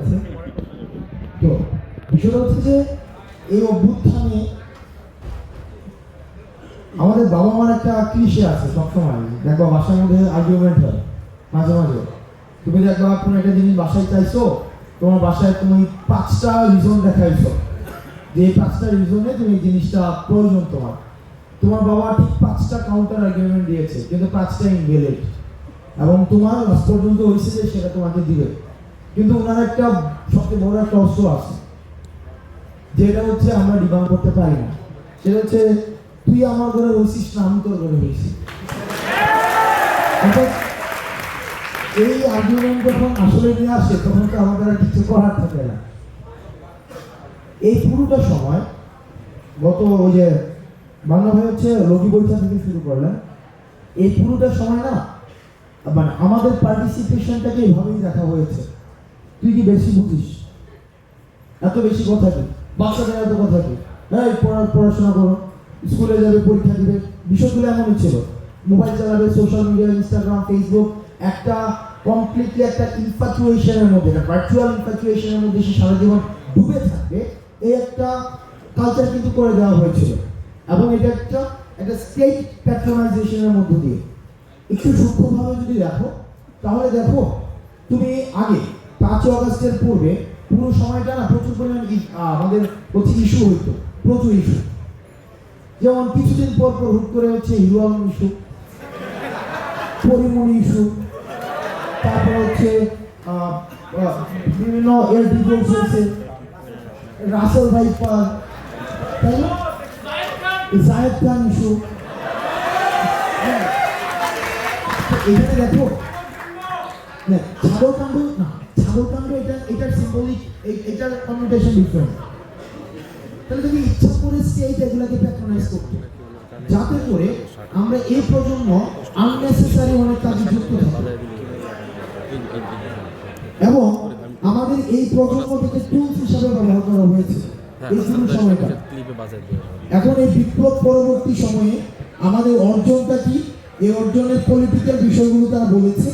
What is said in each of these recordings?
আছে। তো বিষয়টা হচ্ছে যে এই অভ্যুত্থানে আমাদের বাবা মার একটা আছে সবসময়। দেখবা বাসার মধ্যে আর্গুমেন্ট হয়, মাঝে মাঝে। তুমি দেখবা একটা জিনিস বাসায় চাইছো, তোমার বাসায় তুমি পাঁচটা রিজন দেখাইছো। যে এই পাঁচটা রিজনে তুমি জিনিসটা প্রয়োজন তোমার। তোমার বাবা ঠিক পাঁচটা কাউন্টার আর্গুমেন্ট দিয়েছে, কিন্তু পাঁচটা ইনভ্যালিড এবং তোমার পর্যন্ত হয়েছে যে সেটা তোমাকে দিবে। কিন্তু ওনার একটা সবচেয়ে বড় একটা অস্ত্র আছে। যেটা হচ্ছে আমরা ডিমান্ড করতে পারি না। সেটা হচ্ছে, তুই আমার ঘরে হয়েছিস না, আমি তোর ঘরে অর্থাৎ এই আর্গুমেন্ট যখন আসলে নিয়ে আসে, তখন তো আমাদের আর কিছু করার থাকে না। এই পুরোটা সময় গত ওই যে বাংলা ভাই হচ্ছে রবি বৈঠা থেকে শুরু করলেন। এই পুরোটা সময় না মানে আমাদের পার্টিসিপেশনটাকে এইভাবেই দেখা হয়েছে। তুই কি বেশি বুঝিস? এত বেশি কথা কি? বাচ্চাদের এত কথা কি? এই, পড়ার, পড়াশোনা করো। স্কুলে যাবে, পরীক্ষা দিবে। বিষয়গুলো এমনই ছিল। মোবাইল চালাবে সোশ্যাল মিডিয়া ইনস্টাগ্রাম ফেসবুক একটা কমপ্লিটলি একটা ইনফ্যাচুয়েশনের মধ্যে, একটা ভার্চুয়াল ইনফ্যাচুয়েশনের মধ্যে সে সারা জীবন ডুবে থাকবে। এই একটা কালচার কিন্তু করে দেওয়া হয়েছিল। এবং এটা একটা একটা স্টেট প্যাট্রোনাইজেশনের মধ্য দিয়ে। একটু সূক্ষ্মভাবে যদি দেখো, তাহলে দেখো, তুমি আগে পাঁচই অগস্টের পূর্বে পুরো সময়টা না প্রচুর পরিমাণ আমাদের হচ্ছে ইস্যু হইতো, প্রচুর ইস্যু যেমন কিছুদিন পর পর হুট করে হচ্ছে hero Alam issue Porimoni issue তারপর হচ্ছে বিভিন্ন এর ডিভোর্স হয়েছে রাসেল ভাই পার তাই না? জাহেদ খান ইস্যু এখানে দেখো না ছাগল কাণ্ড না? ছাগল এটা এটার সিম্বলিক এটার কমিউনিকেশন ডিফারেন্ট তাহলে তুমি ইচ্ছা করে স্টেট এগুলাকে প্যাট্রোনাইজ করতে। যাতে করে আমরা এই প্রজন্ম আননেসেসারি অনেক কাজে যুক্ত থাকি। এবং আমাদের এই প্রজন্মটাকে টুলস হিসাবে ব্যবহার করা হয়েছে। এই শুরু সময়টা। ক্লিপে বাজার দিয়ে এখন এই বিপ্লব পরবর্তী সময়ে আমাদের অর্জনটা কি? এই অর্জনের পলিটিক্যাল বিষয়গুলো তারা বলেছে।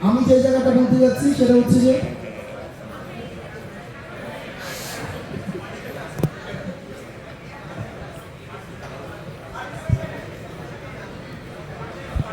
আমি যে জায়গাটা বলতে যাচ্ছি সেটা হচ্ছে যে